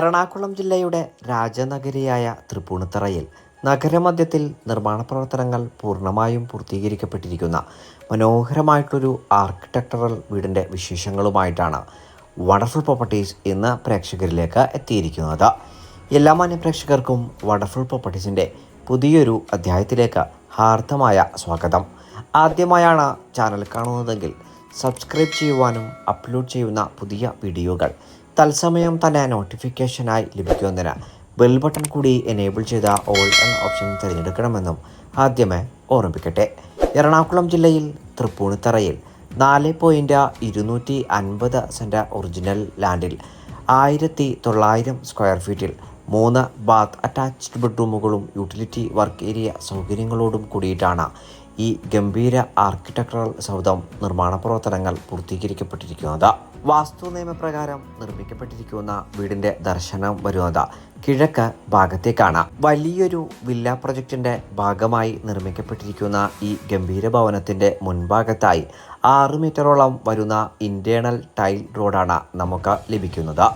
എറണാകുളം ജില്ലയുടെ രാജനഗരിയായ തൃപ്പൂണിത്തറയിൽ നഗരമധ്യത്തിൽ നിർമ്മാണ പ്രവർത്തനങ്ങൾ പൂർണമായും പൂർത്തീകരിക്കപ്പെട്ടിരിക്കുന്ന മനോഹരമായിട്ടൊരു ആർക്കിടെക്ചറൽ വീടിന്റെ വിശേഷങ്ങളുമായിട്ടാണ് വണ്ടർഫുൾ പ്രോപ്പർട്ടീസ് ഇന്ന് പ്രേക്ഷകരിലേക്ക് എത്തിയിരിക്കുന്നത്. എല്ലാ മാന്യ പ്രേക്ഷകർക്കും വണ്ടർഫുൾ പ്രോപ്പർട്ടീസിന്റെ പുതിയൊരു അധ്യായത്തിലേക്ക് ഹാർദമായ സ്വാഗതം. ആദ്യമായാണ് ചാനൽ കാണുന്നതെങ്കിൽ സബ്സ്ക്രൈബ് ചെയ്യുവാനും അപ്ലോഡ് ചെയ്യുന്ന പുതിയ വീഡിയോകൾ തത്സമയം തന്നെ നോട്ടിഫിക്കേഷനായി ലഭിക്കുന്നതിന് ബെൽ ബട്ടൺ കൂടി എനേബിൾ ചെയ്ത ഓൾ എന്ന ഓപ്ഷൻ തിരഞ്ഞെടുക്കണമെന്നും ആദ്യമേ ഓർമ്മിപ്പിക്കട്ടെ. എറണാകുളം ജില്ലയിൽ തൃപ്പൂണിത്തറയിൽ നാല് പോയിന്റ് ഇരുന്നൂറ്റി അൻപത് സെന്റ് ഒറിജിനൽ ലാൻഡിൽ ആയിരത്തി തൊള്ളായിരം സ്ക്വയർ ഫീറ്റിൽ മൂന്ന് ബാത്ത് അറ്റാച്ച്ഡ് ബെഡ്റൂമുകളും യൂട്ടിലിറ്റി വർക്ക് ഏരിയ സൗകര്യങ്ങളോടും കൂടിയിട്ടാണ് ഈ ഗംഭീര ആർക്കിടെക്ചറൽ സൗധം നിർമ്മാണ പ്രവർത്തനങ്ങൾ പൂർത്തീകരിക്കപ്പെട്ടിരിക്കുന്നത്. വാസ്തു നിയമപ്രകാരം നിർമ്മിക്കപ്പെട്ടിരിക്കുന്ന വീടിന്റെ ദർശനം വരുന്നത് കിഴക്ക് ഭാഗത്തേക്കാണ്. വലിയൊരു വില്ല പ്രൊജക്ടിന്റെ ഭാഗമായി നിർമ്മിക്കപ്പെട്ടിരിക്കുന്ന ഈ ഗംഭീര ഭവനത്തിന്റെ മുൻഭാഗത്തായി ആറ് മീറ്ററോളം വരുന്ന ഇന്റേണൽ ടൈൽ റോഡാണ് നമുക്ക് ലഭിക്കുന്നത്.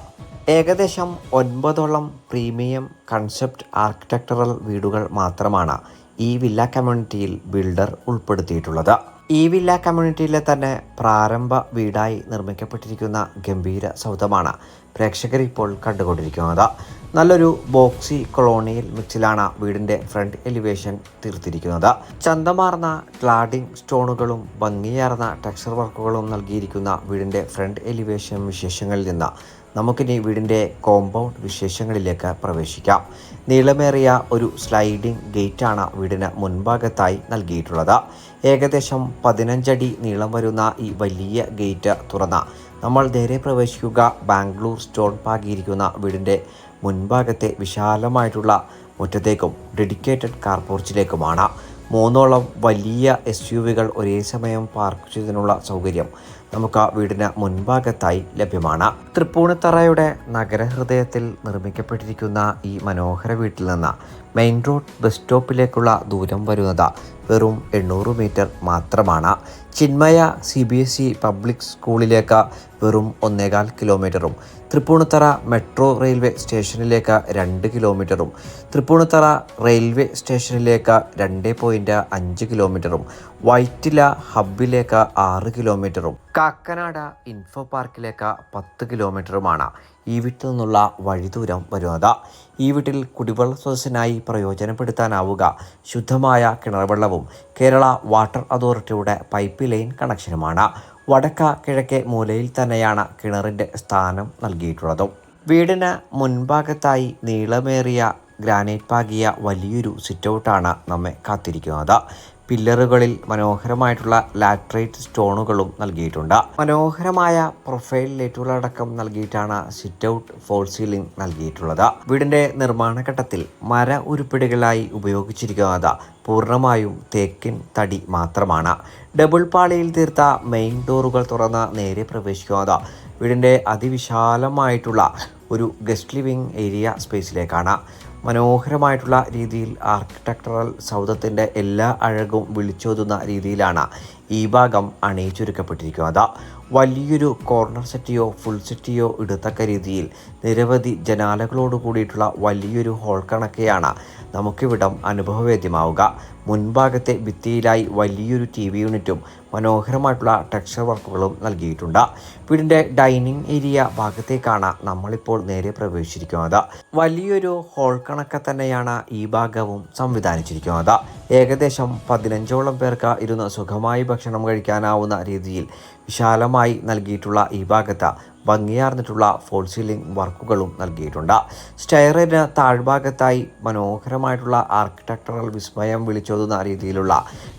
ഏകദേശം ഒൻപതോളം പ്രീമിയം കൺസെപ്റ്റ് ആർക്കിടെക്ചറൽ വീടുകൾ മാത്രമാണ് ഈ വില്ല കമ്മ്യൂണിറ്റിയിൽ ബിൽഡർ ഉൾപ്പെടുത്തിയിട്ടുള്ളത്. ഈ വില്ല കമ്മ്യൂണിറ്റിയിലെ തന്നെ പ്രാരംഭ വീടായി നിർമ്മിക്കപ്പെട്ടിരിക്കുന്ന ഗംഭീര സൗധമാണ് പ്രേക്ഷകർ ഇപ്പോൾ കണ്ടുകൊണ്ടിരിക്കുന്നത്. നല്ലൊരു ബോക്സി കൊളോണിയൽ മിക്സിലാണ് വീടിന്റെ ഫ്രണ്ട് എലിവേഷൻ തീർത്തിരിക്കുന്നത്. ചന്തമാർന്ന ക്ലാഡിംഗ് സ്റ്റോണുകളും ഭംഗിയാർന്ന ടെക്സ്ചർ വർക്കുകളും നൽകിയിരിക്കുന്ന വീടിന്റെ ഫ്രണ്ട് എലിവേഷൻ വിശേഷങ്ങളിൽ നിന്ന് നമുക്കിനി വീടിന്റെ കോമ്പൗണ്ട് വിശേഷങ്ങളിലേക്ക് പ്രവേശിക്കാം. നീളമേറിയ ഒരു സ്ലൈഡിംഗ് ഗേറ്റാണ് വീടിന് മുൻഭാഗത്തായി നൽകിയിട്ടുള്ളത്. ഏകദേശം പതിനഞ്ചടി നീളം വരുന്ന ഈ വലിയ ഗേറ്റ് തുറന്ന നമ്മൾ നേരെ പ്രവേശിക്കുക ബാംഗ്ലൂർ സ്റ്റോൺ പാകിയിരിക്കുന്ന വീടിന്റെ മുൻഭാഗത്തെ വിശാലമായിട്ടുള്ള മുറ്റത്തേക്കും ഡെഡിക്കേറ്റഡ് കാർ പോർച്ചിലേക്കുമാണ് മൂന്നോളം വലിയ എസ് യു വികൾ ഒരേ സമയം പാർക്ക് ചെയ്തതിനുള്ള സൗകര്യം നമുക്ക് ആ വീടിന് മുൻഭാഗത്തായി ലഭ്യമാണ്. തൃപ്പൂണിത്തറയുടെ നഗരഹൃദയത്തിൽ നിർമ്മിക്കപ്പെട്ടിരിക്കുന്ന ഈ മനോഹര വീട്ടിൽ നിന്ന് മെയിൻ റോഡ് ബസ് സ്റ്റോപ്പിലേക്കുള്ള ദൂരം വരുന്നത് വെറും എണ്ണൂറ് മീറ്റർ മാത്രമാണ്. Chinmaya C B S E public സ്കൂളിലേക്ക് വെറും ഒന്നേകാൽ കിലോമീറ്ററും തൃപ്പൂണിത്തറ മെട്രോ റെയിൽവേ സ്റ്റേഷനിലേക്ക് രണ്ട് കിലോമീറ്ററും തൃപ്പൂണിത്തറ റെയിൽവേ സ്റ്റേഷനിലേക്ക് രണ്ട് പോയിന്റ് അഞ്ച് കിലോമീറ്ററും വൈറ്റില ഹബ്ബിലേക്ക് ആറ് കിലോമീറ്ററും കാക്കനാട് ഇൻഫോ പാർക്കിലേക്ക് പത്ത് കിലോമീറ്ററുമാണ് ഈ വീട്ടിൽ നിന്നുള്ള വഴിദൂരം വരുന്നത്. ഈ വീട്ടിൽ കുടിവെള്ള സ്രോതസ്സിനായി പ്രയോജനപ്പെടുത്താനാവുക. ശുദ്ധമായ കിണർവെള്ളവും കേരള വാട്ടർ അതോറിറ്റിയുടെ പൈപ്പ് ലൈൻ കണക്ഷനുമാണ്. വടക്ക കിഴക്കേ മൂലയിൽ തന്നെയാണ് കിണറിന്റെ സ്ഥാനം നൽകിയിട്ടുള്ളതും. വീടിന് മുൻഭാഗത്തായി നീളമേറിയ ഗ്രാനൈറ്റ് പാകിയ വലിയൊരു സിറ്റൗട്ടാണ് നമ്മെ കാത്തിരിക്കുന്നത്. പില്ലറുകളിൽ മനോഹരമായിട്ടുള്ള ലാട്രൈറ്റ് സ്റ്റോണുകളും നൽകിയിട്ടുണ്ട്. മനോഹരമായ പ്രൊഫൈൽ ലൈറ്റുകളടക്കം നൽകിയിട്ടാണ് സിറ്റ് ഔട്ട് ഫോൾ സീലിംഗ് നൽകിയിട്ടുള്ളത്. വീടിന്റെ നിർമ്മാണ ഘട്ടത്തിൽ മര ഉരുപ്പിടികളായി ഉപയോഗിച്ചിരിക്കുന്നത് പൂർണമായും തേക്കിൻ തടി മാത്രമാണ്. ഡബിൾ പാളിയിൽ തീർത്ത മെയിൻ ഡോറുകൾ തുറന്ന് നേരെ പ്രവേശിക്കുന്നത് വീടിന്റെ അതിവിശാലമായിട്ടുള്ള ഒരു ഗസ്റ്റ് ലിവിംഗ് ഏരിയ സ്പേസിലേക്കാണ്. മനോഹരമായിട്ടുള്ള രീതിയിൽ ആർക്കിടെക്ചറൽ സൗധത്തിന്റെ എല്ലാ അഴകും വിളിച്ചോതുന്ന രീതിയിലാണ് ഈ ഭാഗം അണിയിച്ചൊരുക്കപ്പെട്ടിരിക്കുന്നത്. വലിയൊരു കോർണർ സെറ്റിയോ ഫുൾ സെറ്റിയോ ഇടത്തക്ക രീതിയിൽ നിരവധി ജനാലകളോട് കൂടിയിട്ടുള്ള വലിയൊരു ഹോൾ കണക്കെയാണ് നമുക്കിവിടം അനുഭവവേദ്യമാവുക. മുൻഭാഗത്തെ ഭിത്തിയിലായി വലിയൊരു ടി വി യൂണിറ്റും മനോഹരമായിട്ടുള്ള ടെക്സ്ചർ വർക്കുകളും നൽകിയിട്ടുണ്ട്. വീടിന്റെ ഡൈനിങ് ഏരിയ ഭാഗത്തേക്കാണ് നമ്മളിപ്പോൾ നേരെ പ്രവേശിച്ചിരിക്കുന്നത്. വലിയൊരു ഹോൾ കണക്കെ തന്നെയാണ് ഈ ഭാഗവും സംവിധാനിച്ചിരിക്കുന്നത്. ഏകദേശം പതിനഞ്ചോളം പേർക്ക് ഇരുന്ന് സുഖമായി ഭക്ഷണം കഴിക്കാനാവുന്ന രീതിയിൽ വിശാലമായി നൽകിയിട്ടുള്ള ഈ ഭാഗത്ത് ഭംഗിയാർന്നിട്ടുള്ള ഫോൾ സീലിംഗ് വർക്കുകളും നൽകിയിട്ടുണ്ട്. സ്റ്റെയറിന് താഴ്ഭാഗത്തായി മനോഹരമായിട്ടുള്ള ആർക്കിടെക്ചറൽ വിസ്മയം വിളിച്ചോതുന്ന രീതിയിലുള്ള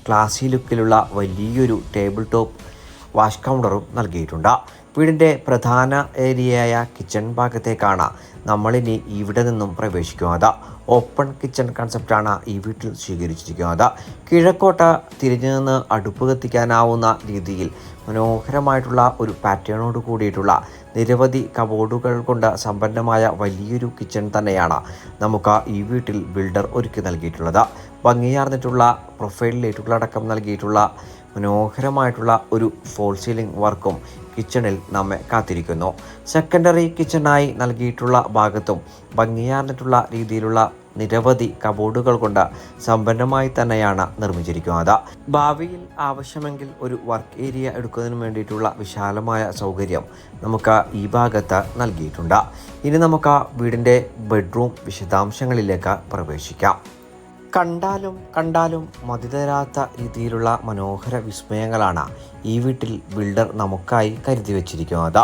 ക്ലാസി ലുക്കിലുള്ള വലിയൊരു ടേബിൾ ടോപ്പ് വാഷ് കൗണ്ടറും നൽകിയിട്ടുണ്ട്. വീടിന്റെ പ്രധാന ഏരിയയായ കിച്ചൺ ഭാഗത്തേക്കാണ് നമ്മളിനി ഇവിടെ നിന്നും പ്രവേശിക്കുന്നത്. ഓപ്പൺ കിച്ചൺ കൺസെപ്റ്റാണ് ഈ വീട്ടിൽ സ്വീകരിച്ചിരിക്കുന്നത്. കിഴക്കോട്ട തിരിഞ്ഞു നിന്ന് അടുപ്പ് കത്തിക്കാനാവുന്ന രീതിയിൽ മനോഹരമായിട്ടുള്ള ഒരു പാറ്റേണോട് കൂടിയിട്ടുള്ള നിരവധി കബോർഡുകൾ കൊണ്ട് സമ്പന്നമായ വലിയൊരു കിച്ചൺ തന്നെയാണ് നമുക്ക് ഈ വീട്ടിൽ ബിൽഡർ ഒരുക്കി നൽകിയിട്ടുള്ളത്. ഭംഗിയാർന്നിട്ടുള്ള പ്രൊഫൈൽ ലൈറ്റുകളടക്കം നൽകിയിട്ടുള്ള മനോഹരമായിട്ടുള്ള ഒരു ഫോൾ സീലിംഗ് വർക്കും കിച്ചണിൽ നമ്മെ കാത്തിരിക്കുന്നു. സെക്കൻഡറി കിച്ചണായി നൽകിയിട്ടുള്ള ഭാഗത്തും ഭംഗിയാർന്നിട്ടുള്ള രീതിയിലുള്ള നിരവധി കബോർഡുകൾ കൊണ്ട് സമ്പന്നമായി തന്നെയാണ് നിർമ്മിച്ചിരിക്കുന്നത്. ഭാവിയിൽ ആവശ്യമെങ്കിൽ ഒരു വർക്ക് ഏരിയ എടുക്കുന്നതിന് വേണ്ടിയിട്ടുള്ള വിശാലമായ സൗകര്യം നമുക്ക് ഈ ഭാഗത്ത് നൽകിയിട്ടുണ്ട്. ഇനി നമുക്ക് വീടിന്റെ ബെഡ്റൂം വിശദാംശങ്ങളിലേക്ക് പ്രവേശിക്കാം. കണ്ടാലും കണ്ടാലും മതി തരാത്ത രീതിയിലുള്ള മനോഹര വിസ്മയങ്ങളാണ് ഈ വീട്ടിൽ ബിൽഡർ നമുക്കായി കരുതി വച്ചിരിക്കുന്നത്.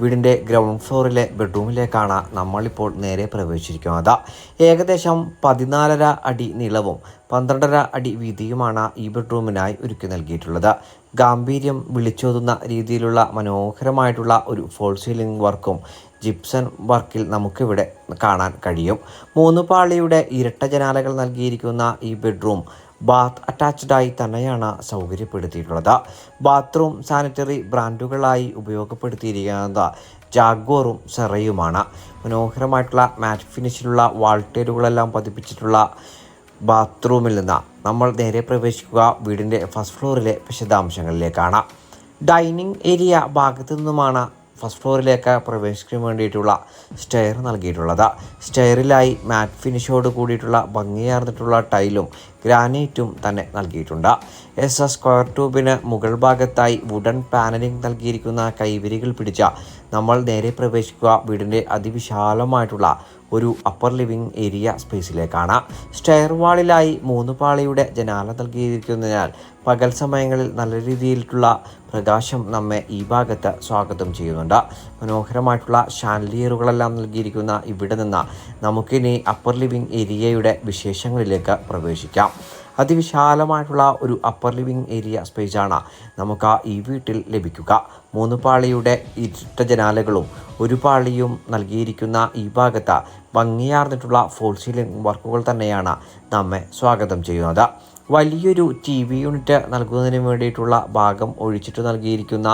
വീടിന്റെ ഗ്രൗണ്ട് ഫ്ലോറിലെ ബെഡ്റൂമിലേക്കാണ് നമ്മളിപ്പോൾ നേരെ പ്രവേശിച്ചിരിക്കുന്നത്. ഏകദേശം പതിനാലര അടി നീളവും പന്ത്രണ്ടര അടി വീതിയുമാണ് ഈ ബെഡ്റൂമിനായി ഒരുക്കി നൽകിയിട്ടുള്ളത്. ഗാംഭീര്യം വിളിച്ചോതുന്ന രീതിയിലുള്ള മനോഹരമായിട്ടുള്ള ഒരു ഫോൾ സീലിംഗ് വർക്കും ജിപ്സൺ വർക്കിൽ നമുക്കിവിടെ കാണാൻ കഴിയും. മൂന്ന് പാളിയുടെ ഇരട്ട ജനാലകൾ നൽകിയിരിക്കുന്ന ഈ ബെഡ്റൂം ബാത്ത് അറ്റാച്ച്ഡായി തന്നെയാണ് സൗകര്യപ്പെടുത്തിയിട്ടുള്ളത്. Bathroom sanitary ബ്രാൻഡുകളായി ഉപയോഗപ്പെടുത്തിയിരിക്കുന്നത് ജാഗ്വറും സെറയുമാണ്. മനോഹരമായിട്ടുള്ള മാറ്റ് ഫിനിഷിലുള്ള വാൾട്ടേരുകളെല്ലാം പതിപ്പിച്ചിട്ടുള്ള ബാത്റൂമിൽ നിന്ന് നമ്മൾ നേരെ പ്രവേശിക്കുക വീടിന്റെ ഫസ്റ്റ് ഫ്ലോറിലെ വിശദാംശങ്ങളിലേക്കാണ്. ഡൈനിങ് ഏരിയ ഭാഗത്തു നിന്നുമാണ് ഫസ്റ്റ് ഫ്ലോറിലേക്ക് പ്രവേശിക്കാൻ വേണ്ടിയിട്ടുള്ള സ്റ്റെയർ നൽകിയിട്ടുള്ളത്. സ്റ്റെയറിലായി മാറ്റ് ഫിനിഷോട് കൂടിയിട്ടുള്ള ഭംഗിയാർന്നിട്ടുള്ള ടൈലും ഗ്രാനൈറ്റും തന്നെ നൽകിയിട്ടുണ്ട്. എസ് എസ് സ്ക്വയർ ട്യൂബിന് മുകൾ ഭാഗത്തായി വുഡൻ പാനലിംഗ് നൽകിയിരിക്കുന്ന കൈവരികൾ പിടിച്ച നമ്മൾ നേരെ പ്രവേശിക്കുക വീടിന്റെ അതിവിശാലമായിട്ടുള്ള ഒരു അപ്പർ ലിവിംഗ് ഏരിയ സ്പേസിലേക്കാണ് സ്റ്റെയർ വാളിലായി മൂന്ന് പാളിയുടെ ജനാല നൽകിയിരിക്കുന്നതിനാൽ പകൽ സമയങ്ങളിൽ നല്ല രീതിയിലുള്ള പ്രകാശം നമ്മെ ഈ ഭാഗത്ത് സ്വാഗതം ചെയ്യുന്നുണ്ട്. മനോഹരമായിട്ടുള്ള ഷാൻലിയറുകളെല്ലാം നൽകിയിരിക്കുന്ന ഇവിടെ നിന്ന് നമുക്കിനി അപ്പർ ലിവിംഗ് ഏരിയയുടെ വിശേഷങ്ങളിലേക്ക് പ്രവേശിക്കാം. അതിവിശാലമായിട്ടുള്ള ഒരു അപ്പർ ലിവിങ് ഏരിയ സ്പേസാണ് നമുക്ക് ഈ വീട്ടിൽ ലഭിക്കുക. മൂന്ന് പാളിയുടെ ഇരുട്ട ജനാലകളും ഒരു പാളിയും നൽകിയിരിക്കുന്ന ഈ ഭാഗത്ത് ഭംഗിയാർന്നിട്ടുള്ള ഫോൾ സീലിംഗ് വർക്കുകൾ തന്നെയാണ് നമ്മെ സ്വാഗതം ചെയ്യുന്നത്. വലിയൊരു ടി വി യൂണിറ്റ് നൽകുന്നതിന് വേണ്ടിയിട്ടുള്ള ഭാഗം ഒഴിച്ചിട്ട് നൽകിയിരിക്കുന്ന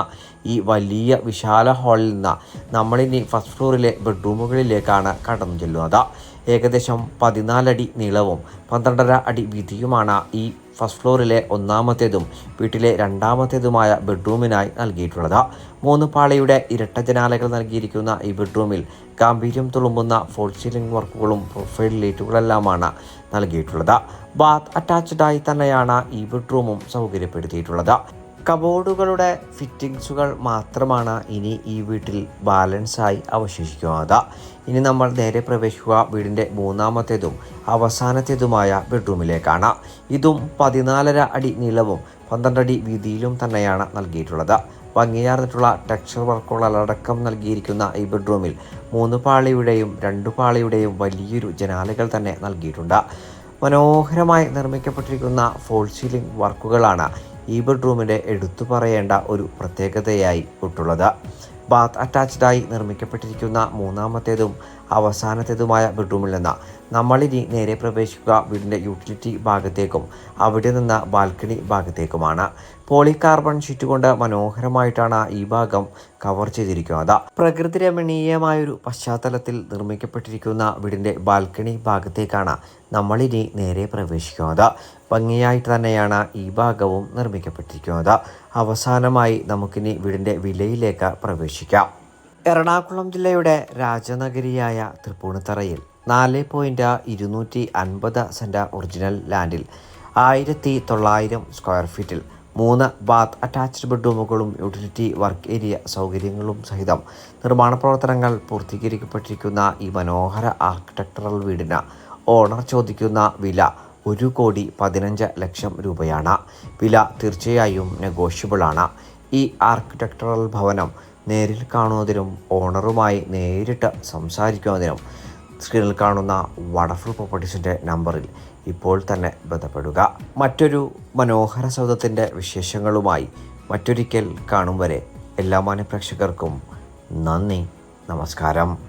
ഈ വലിയ വിശാല ഹാളിൽ നിന്ന് നമ്മളിനി ഫസ്റ്റ് ഫ്ലോറിലെ ബെഡ്റൂമുകളിലേക്കാണ് കടന്നു ചെല്ലുന്നത്. ഏകദേശം പതിനാലടി നീളവും പന്ത്രണ്ടര അടി വീതിയുമാണ് ഈ ഫസ്റ്റ് ഫ്ലോറിലെ ഒന്നാമത്തേതും വീട്ടിലെ രണ്ടാമത്തേതുമായ ബെഡ്റൂമിനായി നൽകിയിട്ടുള്ളത്. മൂന്ന് പാളിയുടെ ഇരട്ട ജനാലകൾ നൽകിയിരിക്കുന്ന ഈ ബെഡ്റൂമിൽ ഗാംഭീര്യം തുളുമ്പുന്ന ഫോൾ സീലിംഗ് വർക്കുകളും പ്രൊഫൈൽ ലൈറ്റുകളെല്ലാമാണ് നൽകിയിട്ടുള്ളത്. ബാത്ത് അറ്റാച്ച്ഡായി തന്നെയാണ് ഈ ബെഡ്റൂമും സൗകര്യപ്പെടുത്തിയിട്ടുള്ളത്. കബോർഡുകളുടെ ഫിറ്റിങ്സുകൾ മാത്രമാണ് ഇനി ഈ വീട്ടിൽ ബാലൻസായി അവശേഷിക്കുന്നത്. ഇനി നമ്മൾ നേരെ പ്രവേശിക്കുക വീടിന്റെ മൂന്നാമത്തേതും അവസാനത്തേതുമായ ബെഡ്റൂമിലേക്കാണ്. ഇതും പതിനാലര അടി നീളവും പന്ത്രണ്ടടി വീതിയിലും തന്നെയാണ് നൽകിയിട്ടുള്ളത്. ഭംഗിയാർന്നിട്ടുള്ള ടെക്സ്ചർ വർക്കുകളടക്കം നൽകിയിരിക്കുന്ന ഈ ബെഡ്റൂമിൽ മൂന്ന് പാളിയുടെയും രണ്ട് പാളിയുടെയും വലിയൊരു ജനാലകൾ തന്നെ നൽകിയിട്ടുണ്ട്. മനോഹരമായി നിർമ്മിക്കപ്പെട്ടിരിക്കുന്ന ഫോൾ സീലിംഗ് വർക്കുകളാണ് ഈ ബെഡ്റൂമിന്റെ എടുത്തു പറയേണ്ട ഒരു പ്രത്യേകതയായി ഉട്ടുള്ളത്. ബാത്ത് അറ്റാച്ച്ഡായി നിർമ്മിക്കപ്പെട്ടിരിക്കുന്ന മൂന്നാമത്തേതും അവസാനത്തേതുമായ ബെഡ്റൂമിൽ നിന്ന് നമ്മളിനി നേരെ പ്രവേശിക്കുക വീടിന്റെ യൂട്ടിലിറ്റി ഭാഗത്തേക്കും. അവിടെ നിന്ന് ബാൽക്കണി ഭാഗത്തേക്കുമാണ്. പോളികാർബൺ ഷീറ്റ് കൊണ്ട് മനോഹരമായിട്ടാണ് ഈ ഭാഗം കവർ ചെയ്തിരിക്കുന്നത്. പ്രകൃതി രമണീയമായൊരു പശ്ചാത്തലത്തിൽ നിർമ്മിക്കപ്പെട്ടിരിക്കുന്ന വീടിന്റെ ബാൽക്കണി ഭാഗത്തേക്കാണ് നമ്മളിനി നേരെ പ്രവേശിക്കുന്നത്. ഭംഗിയായിട്ട് തന്നെയാണ് ഈ ഭാഗവും നിർമ്മിക്കപ്പെട്ടിരിക്കുന്നത്. അവസാനമായി നമുക്കിനി വീടിന്റെ വിലയിലേക്ക് പ്രവേശിക്കാം. എറണാകുളം ജില്ലയുടെ രാജനഗരിയായ തൃപ്പൂണിത്തറയിൽ നാല് പോയിന്റ് ഇരുന്നൂറ്റി അൻപത് സെന്റ് ഒറിജിനൽ ലാൻഡിൽ ആയിരത്തി തൊള്ളായിരം സ്ക്വയർ ഫീറ്റിൽ മൂന്ന് ബാത്ത് അറ്റാച്ച്ഡ് ബെഡ്റൂമുകളും യൂട്ടിലിറ്റി വർക്ക് ഏരിയ സൗകര്യങ്ങളും സഹിതം നിർമ്മാണ പ്രവർത്തനങ്ങൾ പൂർത്തീകരിക്കപ്പെട്ടിരിക്കുന്ന ഈ മനോഹര ആർക്കിടെക്ചറൽ വീടിന് ഓണർ ചോദിക്കുന്ന വില ഒരു കോടി പതിനഞ്ച് ലക്ഷം രൂപയാണ്. വില തീർച്ചയായും നെഗോഷ്യബിളാണ് ഈ ആർക്കിടെക്ചറൽ ഭവനം നേരിൽ കാണുന്നതിനും ഓണറുമായി നേരിട്ട് സംസാരിക്കുന്നതിനും സ്ക്രീനിൽ കാണുന്ന വടഫുൾ പ്രോപ്പർട്ടീസിന്റെ നമ്പറിൽ ഇപ്പോൾ തന്നെ ബന്ധപ്പെടുക. മറ്റൊരു മനോഹര സൗദത്തിന്റെ വിശേഷങ്ങളുമായി മറ്റൊരിക്കൽ കാണും വരെ എല്ലാ മാന്യപ്രേക്ഷകർക്കും നന്ദി നമസ്കാരം.